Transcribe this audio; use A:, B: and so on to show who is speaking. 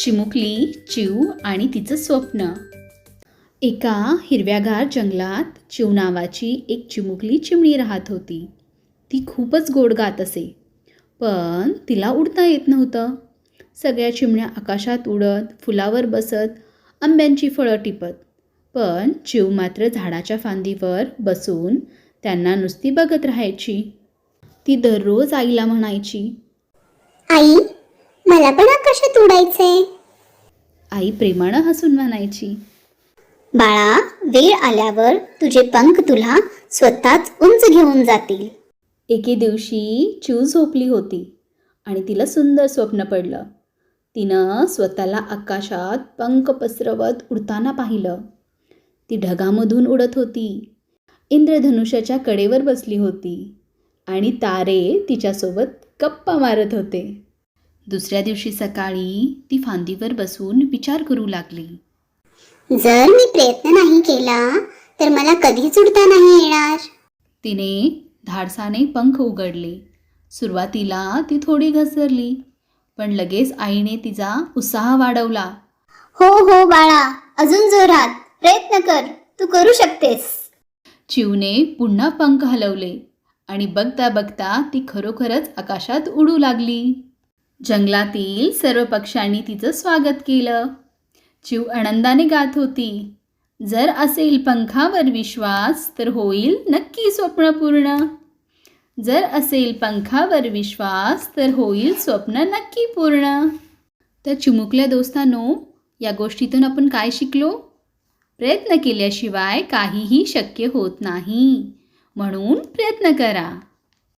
A: चिमुकली चिव आणि तिचं स्वप्न. एका हिरव्यागार जंगलात चिव नावाची एक चिमुकली चिमणी राहत होती. ती खूपच गोड गात असे. पण तिला उडता येत नव्हतं. सगळ्या चिमण्या आकाशात उडत फुलावर बसत आंब्यांची फळं टिपत. पण चिव मात्र झाडाच्या फांदीवर बसून त्यांना नुसती बघत राहायची. ती दररोज आईला म्हणायची
B: आई मला पण आकाशात उडायचंय
A: आई प्रेमानं हसून म्हणायची.
B: बाळा वेळ आल्यावर तुझे पंख तुला स्वतःच उंच घेऊन जातील.
A: एके दिवशी चिव झोपली होती आणि तिला सुंदर स्वप्न पडलं. तिनं स्वतःला आकाशात पंख पसरवत उडताना पाहिलं. ती ढगामधून उडत होती. इंद्रधनुष्याच्या कडेवर बसली होती आणि तारे तिच्यासोबत गप्पा मारत होते. दुसऱ्या दिवशी सकाळी ती फांदीवर बसून विचार करू लागली.
B: जर मी प्रयत्न नाही केला तर मला कधीच उडता नाही येणार.
A: तिने धाडसाने पंख उघडले. सुरुवातीला ती थोडी घसरली पण लगेच आईने तिचा उत्साह वाढवला.
B: हो हो बाळा अजून जोरात. प्रयत्न कर तू करू शकतेस.
A: चिवने पुन्हा पंख हलवले आणि बघता बघता ती खरोखरच आकाशात उडू लागली. जंगलातील सर्व पक्ष्यांनी तिचं स्वागत केलं. चिव आनंदाने गात होती. जर असेल पंखावर विश्वास तर होईल नक्की स्वप्न पूर्ण. जर असेल पंखावर विश्वास तर होईल स्वप्न नक्की पूर्ण. तर चिमुकल्या दोस्तांनो या गोष्टीतून आपण काय शिकलो? प्रयत्न केल्याशिवाय काहीही शक्य होत नाही. म्हणून प्रयत्न करा.